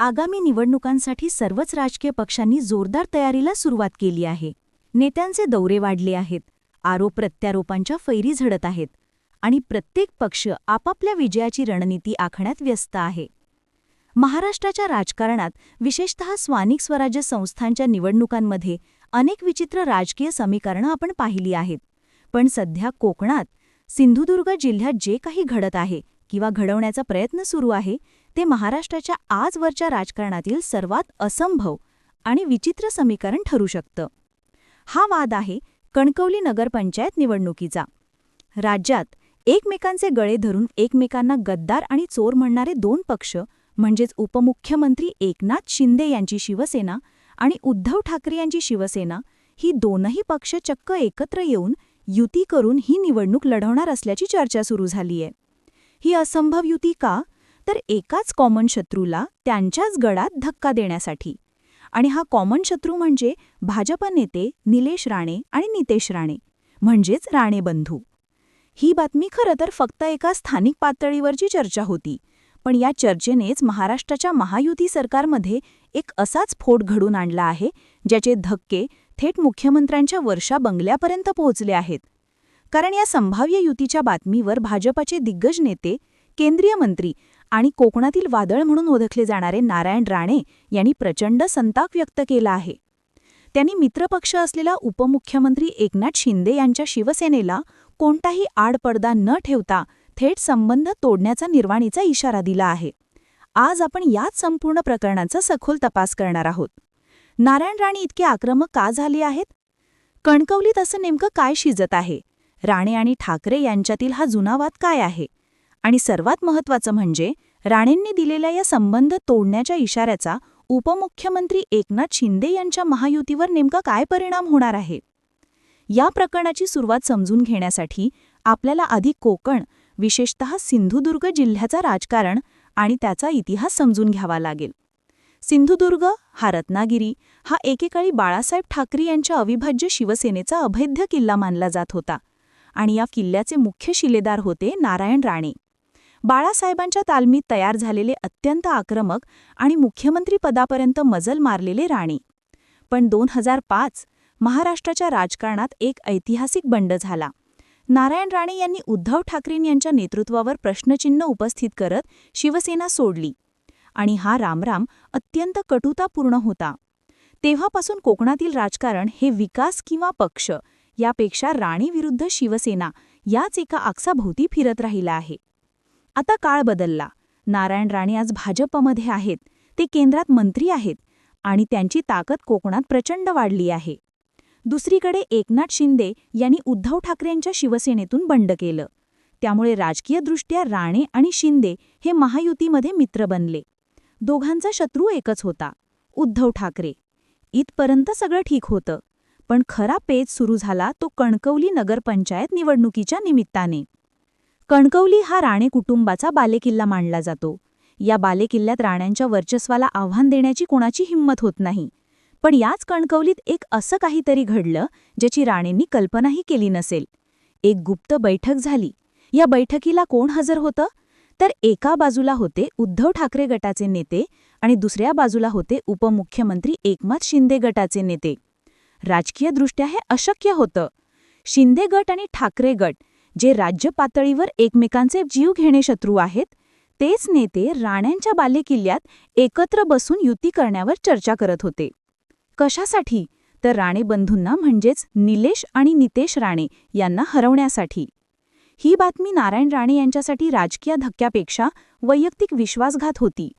आगामी निवडणुकांसाठी सर्वच राजकीय पक्षांनी जोरदार तयारीला सुरुवात केली आहे. नेत्यांचे दौरे वाढले आहेत. आरोप प्रत्यारोपांच्या फैरी झडत आहेत. आणि प्रत्येक पक्ष आपापल्या विजयाची रणनीती आखण्यात व्यस्त आहे. महाराष्ट्राच्या राजकारणात विशेषतः स्वानिक स्वराज्य संस्थांच्या निवडणुकांमध्ये अनेक विचित्र राजकीय समीकरणं आपण पाहिली आहेत. पण सध्या कोकणात सिंधुदुर्ग जिल्ह्यात जे काही घडत आहे किंवा घडवण्याचा प्रयत्न सुरू आहे ते महाराष्ट्राच्या आजवरच्या राजकारणातील सर्वात असंभव आणि विचित्र समीकरण ठरू शकतं. हा वाद आहे कणकवली नगरपंचायत निवडणुकीचा. राज्यात एकमेकांचे गळे धरून एकमेकांना गद्दार आणि चोर म्हणणारे दोन पक्ष म्हणजेच उपमुख्यमंत्री एकनाथ शिंदे यांची शिवसेना आणि उद्धव ठाकरे यांची शिवसेना ही दोनही पक्ष चक्क एकत्र येऊन युती करून ही निवडणूक लढवणार असल्याची चर्चा सुरू झालीय. ही असंभव युती का? तर एकाच कॉमन शत्रूला त्यांच्याच गडात धक्का देण्यासाठी. आणि हा कॉमन शत्रू म्हणजे भाजप नेते निलेश राणे आणि नितेश राणे म्हणजेच राणे बंधू. ही बातमी खरं तर फक्त एका स्थानिक पातळीवरची चर्चा होती पण या चर्चेनेच महाराष्ट्राच्या महायुती सरकारमध्ये एक असाच फोट घडून आणला आहे ज्याचे धक्के थेट मुख्यमंत्र्यांच्या वर्षा बंगल्यापर्यंत पोहोचले आहेत. कारण या संभाव्य युतीच्या बातमीवर भाजपाचे दिग्गज नेते केंद्रीय मंत्री आणि कोकणातील वादळ म्हणून ओळखले जाणारे नारायण राणे यांनी प्रचंड संताप व्यक्त केला आहे. त्यांनी मित्रपक्ष असलेला उपमुख्यमंत्री एकनाथ शिंदे यांच्या शिवसेनेला कोणताही आडपडदा न ठेवता थेट संबंध तोडण्याचा निर्वाणीचा इशारा दिला आहे. आज आपण याच संपूर्ण प्रकरणाचा सखोल तपास करणार आहोत. नारायण राणे इतके आक्रमक का झाले आहेत? कणकवलीत असं नेमकं काय शिजत आहे? राणे आणि ठाकरे यांच्यातील हा जुना वाद काय आहे? आणि सर्वात महत्त्वाचं म्हणजे राणेंनी दिलेल्या या संबंध तोडण्याच्या इशाऱ्याचा उपमुख्यमंत्री एकनाथ शिंदे यांच्या महायुतीवर नेमका काय परिणाम होणार आहे? या प्रकरणाची सुरुवात समजून घेण्यासाठी आपल्याला आधी कोकण विशेषतः सिंधुदुर्ग जिल्ह्याचा राजकारण आणि त्याचा इतिहास समजून घ्यावा लागेल. सिंधुदुर्ग हा रत्नागिरी हा एकेकाळी बाळासाहेब ठाकरे यांच्या अविभाज्य शिवसेनेचा अभेद्य किल्ला मानला जात होता आणि या किल्ल्याचे मुख्य शिलेदार होते नारायण राणे. बाळासाहेबांच्या तालमीत तयार झालेले अत्यंत आक्रमक आणि मुख्यमंत्रीपदापर्यंत मजल मारलेले राणे. पण दोन हजार पाच महाराष्ट्राच्या राजकारणात एक ऐतिहासिक बंड झाला. नारायण राणे यांनी उद्धव ठाकरे यांच्या नेतृत्वावर प्रश्नचिन्ह उपस्थित करत शिवसेना सोडली. आणि हा रामराम अत्यंत कटुतापूर्ण होता. तेव्हापासून कोकणातील राजकारण हे विकास किंवा पक्ष यापेक्षा राणीविरुद्ध शिवसेना याच एका आक्साभोवती फिरत राहिला आहे. आता काळ बदलला. नारायण राणे आज भाजपमध्ये आहेत. ते केंद्रात मंत्री आहेत आणि त्यांची ताकद कोकणात प्रचंड वाढली आहे. दुसरीकडे एकनाथ शिंदे यांनी उद्धव ठाकरेंच्या शिवसेनेतून बंड केलं. त्यामुळे राजकीयदृष्ट्या राणे आणि शिंदे हे महायुतीमध्ये मित्र बनले. दोघांचा शत्रू एकच होता उद्धव ठाकरे. इथपर्यंत सगळं ठीक होतं पण खरा पेच सुरू झाला तो कणकवली नगरपंचायत निवडणुकीच्या निमित्ताने. कणकवली हा राणे कुटुंबाचा बालेकिल्ला मांडला जातो. या बालेकिल्ल्यात राण्यांच्या वर्चस्वाला आव्हान देण्याची कोणाची हिंमत होत नाही. पण याच कणकवलीत एक असं काहीतरी घडलं ज्याची राणेंनी कल्पनाही केली नसेल. एक गुप्त बैठक झाली. या बैठकीला कोण हजर होतं? तर एका बाजूला होते उद्धव ठाकरे गटाचे नेते आणि दुसऱ्या बाजूला होते उपमुख्यमंत्री एकनाथ शिंदे गटाचे नेते. राजकीयदृष्ट्या हे अशक्य होतं. शिंदे गट आणि ठाकरे गट जे राज्य पातळीवर एकमेकांचे जीव घेणे शत्रू आहेत तेच नेते राण्यांच्या बालेकिल्ल्यात एकत्र बसून युती करण्यावर चर्चा करत होते. कशासाठी? तर राणे बंधूंना म्हणजेच निलेश आणि नितेश राणे यांना हरवण्यासाठी. ही बातमी नारायण राणे यांच्यासाठी राजकीय धक्क्यापेक्षा वैयक्तिक विश्वासघात होती.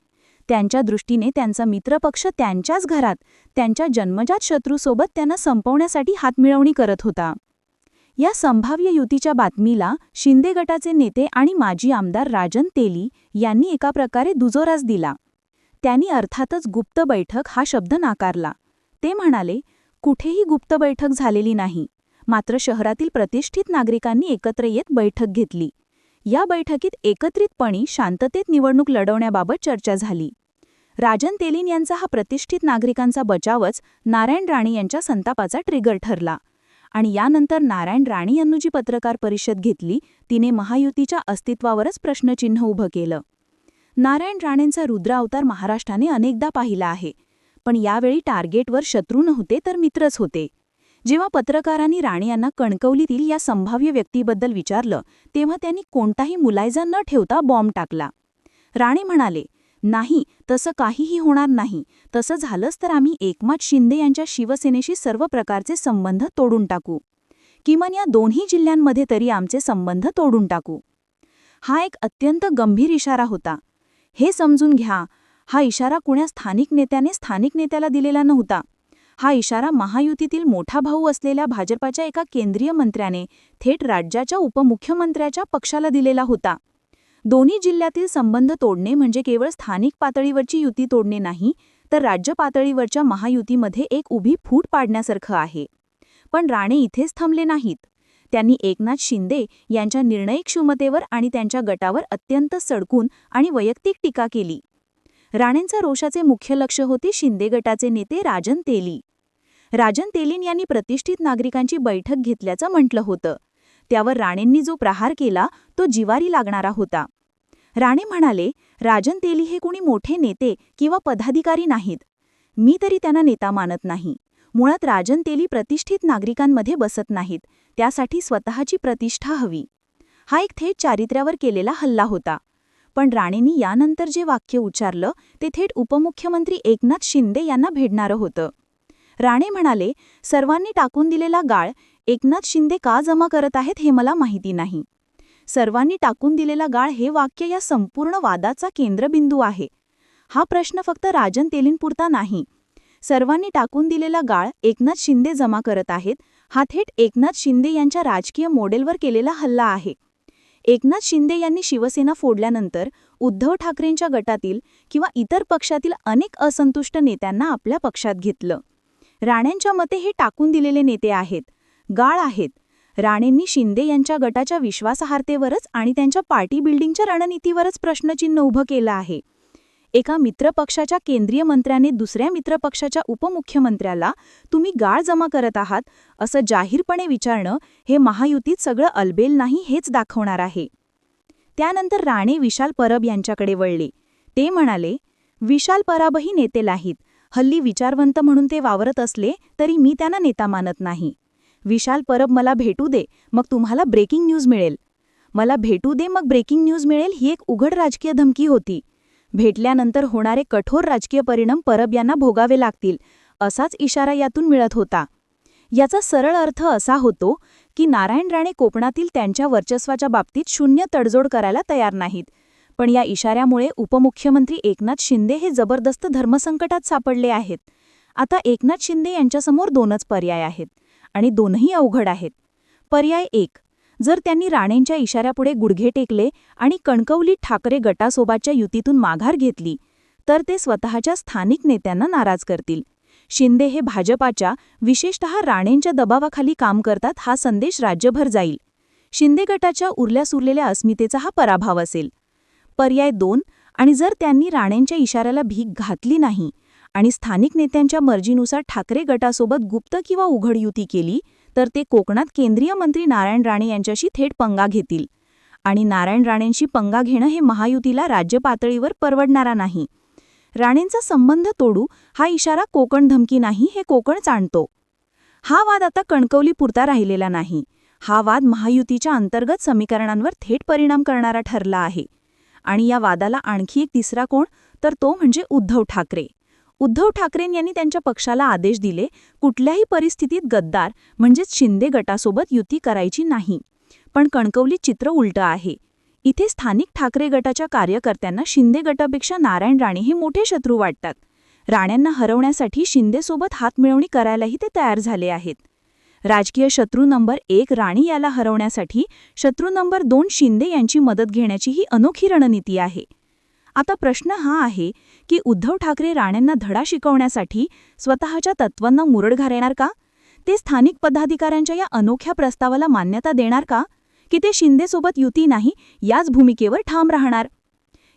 त्यांच्या दृष्टीने त्यांचा मित्रपक्ष त्यांच्याच घरात त्यांच्या जन्मजात शत्रूसोबत त्यांना संपवण्यासाठी हातमिळवणी करत होता. या संभाव्य युतीच्या बातमीला शिंदे गटाचे नेते आणि माजी आमदार राजन तेली यांनी एका प्रकारे दुजोरास दिला. त्यांनी अर्थातच गुप्त बैठक हा शब्द नाकारला. ते म्हणाले कुठेही गुप्त बैठक झालेली नाही. मात्र शहरातील प्रतिष्ठित नागरिकांनी एकत्र येत बैठक घेतली. या बैठकीत एकत्रितपणे शांततेत निवडणूक लढवण्याबाबत चर्चा झाली. राजन तेलीन यांचा हा प्रतिष्ठित नागरिकांचा बचावच नारायण राणे यांच्या संतापाचा ट्रिगर ठरला. आणि यानंतर नारायण राणे यांनी जी पत्रकार परिषद घेतली तिने महायुतीच्या अस्तित्वावरच प्रश्नचिन्ह उभं केलं. नारायण राणेंचा रुद्रावतार महाराष्ट्राने अनेकदा पाहिला आहे पण यावेळी टार्गेटवर शत्रू नव्हते तर मित्रच होते. जेव्हा पत्रकारांनी राणे यांना कणकवलीतील या संभाव्य व्यक्तीबद्दल विचारलं तेव्हा त्यांनी कोणताही मुलायजा न ठेवता बॉम्ब टाकला. राणे म्हणाले नाही तसं काहीही होणार नाही. तसं झालंच तर आम्ही एकनाथ शिंदे यांच्या शिवसेनेशी सर्व प्रकारचे संबंध तोडून टाकू. किमान या दोन्ही जिल्ह्यांमध्ये तरी आमचे संबंध तोडून टाकू. हा एक अत्यंत गंभीर इशारा होता. हे समजून घ्या हा इशारा कुण्या स्थानिक नेत्याने स्थानिक नेत्याला दिलेला नव्हता. हा इशारा महायुतीतील मोठा भाऊ असलेल्या भाजपाच्या एका केंद्रीय मंत्र्याने थेट राज्याच्या उपमुख्यमंत्र्याच्या पक्षाला दिलेला होता. दोन्ही जिल्ह्यातील संबंध तोडणे म्हणजे केवळ स्थानिक पातळीवरची युती तोडणे नाही तर राज्य पातळीवरच्या महायुतीमध्ये एक उभी फूट पाडण्यासारखं आहे. पण राणे इथेच थांबले नाहीत. त्यांनी एकनाथ शिंदे यांच्या निर्णय क्षमतेवर आणि त्यांच्या गटावर अत्यंत सडकून आणि वैयक्तिक टीका केली. राणेंचा रोषाचे मुख्य लक्ष होते शिंदे गटाचे नेते राजन तेली. राजन तेलीन यांनी प्रतिष्ठित नागरिकांची बैठक घेतल्याचं म्हटलं होतं. त्यावर राणेंनी जो प्रहार केला तो जिवारी लागणारा होता. राणे म्हणाले राजन तेली हे कुणी मोठे नेते किंवा पदाधिकारी नाहीत. मी तरी त्यांना नेता मानत नाही. मुळात राजन तेली प्रतिष्ठित नागरिकांमध्ये बसत नाहीत. त्यासाठी स्वतःची प्रतिष्ठा हवी. हा एक थेट चारित्र्यावर केलेला हल्ला होता. पण राणेंनी यानंतर जे वाक्य उच्चारलं ते थेट उपमुख्यमंत्री एकनाथ शिंदे यांना भेडणारं होतं. राणे म्हणाले सर्वांनी टाकून दिलेला गाळ एकनाथ शिंदे का जमा करत आहेत हे मला माहिती नाही. सर्वांनी टाकून दिलेला गाळ हे वाक्य या संपूर्ण वादाचा केंद्रबिंदू आहे. हा प्रश्न फक्त राजन तेलींपुरता नाही. सर्वांनी टाकून दिलेला गाळ एकनाथ शिंदे जमा करत आहेत. हा थेट एकनाथ शिंदे यांच्या राजकीय मॉडेलवर केलेला हल्ला आहे. एकनाथ शिंदे यांनी शिवसेना फोडल्यानंतर उद्धव ठाकरेंच्या गटातील किंवा इतर पक्षातील अनेक असंतुष्ट नेत्यांना आपल्या पक्षात घेतलं. राण्यांच्या मते हे टाकून दिलेले नेते आहेत. गाळ आहेत. राणेंनी शिंदे यांच्या गटाच्या विश्वासार्हतेवरच आणि त्यांच्या पार्टी बिल्डिंगच्या रणनीतीवरच प्रश्नचिन्ह उभं केलं आहे. एका मित्रपक्षाच्या केंद्रीय मंत्र्याने दुसऱ्या मित्रपक्षाच्या उपमुख्यमंत्र्याला तुम्ही गाळ जमा करत आहात असं जाहीरपणे विचारणं हे महायुतीत सगळं अलबेल नाही हेच दाखवणार आहे. त्यानंतर राणे विशाल परब यांच्याकडे वळले. ते म्हणाले विशाल परबही नेते नाहीत. हल्ली विचारवंत म्हणून ते वावरत असले तरी मी त्यांना नेता मानत नाही. विशाल परब मला भेटू दे मग तुम्हाला ब्रेकिंग न्यूज मिळेल. मला भेटू दे मग ब्रेकिंग न्यूज मिळेल ही एक उघड राजकीय धमकी होती. भेटल्यानंतर होणारे कठोर राजकीय परिणाम परब यांना भोगावे लागतील असाच इशारा यातून मिळत होता. याचा सरळ अर्थ असा होतो की नारायण राणे कोकणातील त्यांच्या वर्चस्वाच्या बाबतीत शून्य तडजोड करायला तयार नाहीत. पण या इशाऱ्यामुळे उपमुख्यमंत्री एकनाथ शिंदे हे जबरदस्त धर्मसंकटात सापडले आहेत. आता एकनाथ शिंदे यांच्यासमोर दोनच पर्याय आहेत. आणि दोनही अवघड आहेत. पर्याय एक जर त्यांनी राणेंच्या इशाऱ्यापुढे गुडघे टेकले आणि कणकवली ठाकरे गटासोबतच्या युतीतून माघार घेतली तर ते स्वतःच्या स्थानिक नेत्यांना नाराज करतील. शिंदे हे भाजपाच्या विशेषतः राणेंच्या दबावाखाली काम करतात हा संदेश राज्यभर जाईल. शिंदे गटाच्या उरल्या सुरलेल्या अस्मितेचा हा पराभव असेल. पर्याय दोन आणि जर त्यांनी राणेंच्या इशाऱ्याला भीक घातली नाही आणि स्थानिक नेत्यांच्या मर्जीनुसार ठाकरे गटासोबत गुप्त किंवा उघड युती केली तर ते कोकणात केंद्रीय मंत्री नारायण राणे यांच्याशी थेट पंगा घेतील. आणि नारायण राणेंशी पंगा घेणं हे महायुतीला राज्य पातळीवर परवडणारा नाही. राणेंचा संबंध तोडू हा इशारा कोकण धमकी नाही हे कोकण जाणतो. हा वाद आता कणकवली पुरता राहिलेला नाही. हा वाद महायुतीच्या अंतर्गत समीकरणांवर थेट परिणाम करणारा ठरला आहे. आणि या वादाला आणखी एक तिसरा कोण तर तो म्हणजे उद्धव ठाकरे. उद्धव ठाकरें यांनी त्यांच्या पक्षाला आदेश दिले कुठल्याही परिस्थितीत गद्दार म्हणजेच शिंदे गटासोबत युती करायची नाही. पण कणकवली चित्र उलटं आहे. इथे स्थानिक ठाकरे गटाच्या कार्यकर्त्यांना शिंदे गटापेक्षा नारायण राणे हे मोठे शत्रू वाटतात. राण्यांना हरवण्यासाठी शिंदेसोबत हातमिळवणी करायलाही ते तयार झाले आहेत. राजकीय शत्रू नंबर एक राणी याला हरवण्यासाठी शत्रू नंबर दोन शिंदे यांची मदत घेण्याची ही अनोखी रणनीती आहे. आता प्रश्न हा आहे की उद्धव ठाकरे राण्यांना धडा शिकवण्यासाठी स्वतःच्या तत्वांना मुरड घालणार का? ते स्थानिक पदाधिकाऱ्यांच्या या अनोख्या प्रस्तावाला मान्यता देणार का? की ते शिंदेसोबत युती नाही याच भूमिकेवर ठाम राहणार?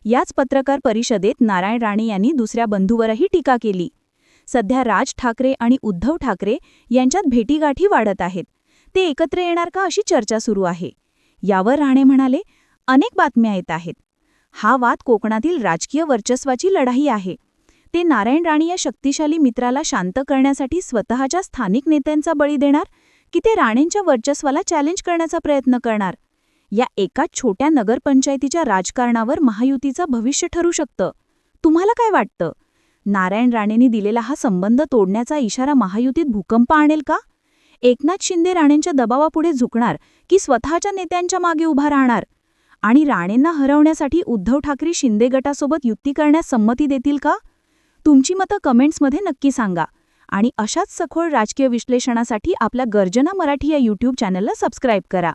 याच पत्रकार परिषदेत नारायण राणे यांनी दुसऱ्या बंधूवरही टीका केली. सध्या राज ठाकरे आणि उद्धव ठाकरे यांच्यात भेटीगाठी वाढत आहेत. ते एकत्र येणार का अशी चर्चा सुरू आहे. यावर राणे म्हणाले अनेक बातम्या येत आहेत. हा वाद कोकणातील राजकीय वर्चस्वाची लढाई आहे. ते नारायण राणे या शक्तिशाली मित्राला शांत करण्यासाठी स्वतःच्या स्थानिक नेत्यांचा बळी देणार की ते राणेंच्या वर्चस्वाला चॅलेंज करण्याचा प्रयत्न करणार? या एका छोट्या नगरपंचायतीच्या राजकारणावर महायुतीचं भविष्य ठरू शकतं. तुम्हाला काय वाटतं? नारायण राणेंनी दिलेला हा संबंध तोडण्याचा इशारा महायुतीत भूकंप आणेल का? एकनाथ शिंदे राणेंच्या दबावापुढे झुकणार की स्वतःच्या नेत्यांच्या मागे उभा राहणार? आणि राणेंना हरवण्यासाठी उद्धव ठाकरे शिंदे गटासोबत युती करण्यास संमती देतील का? तुमची मतं कमेंट्समध्ये नक्की सांगा. आणि अशाच सखोळ राजकीय विश्लेषणासाठी आपल्या गर्जना मराठी या यूट्यूब चॅनलला सबस्क्राईब करा.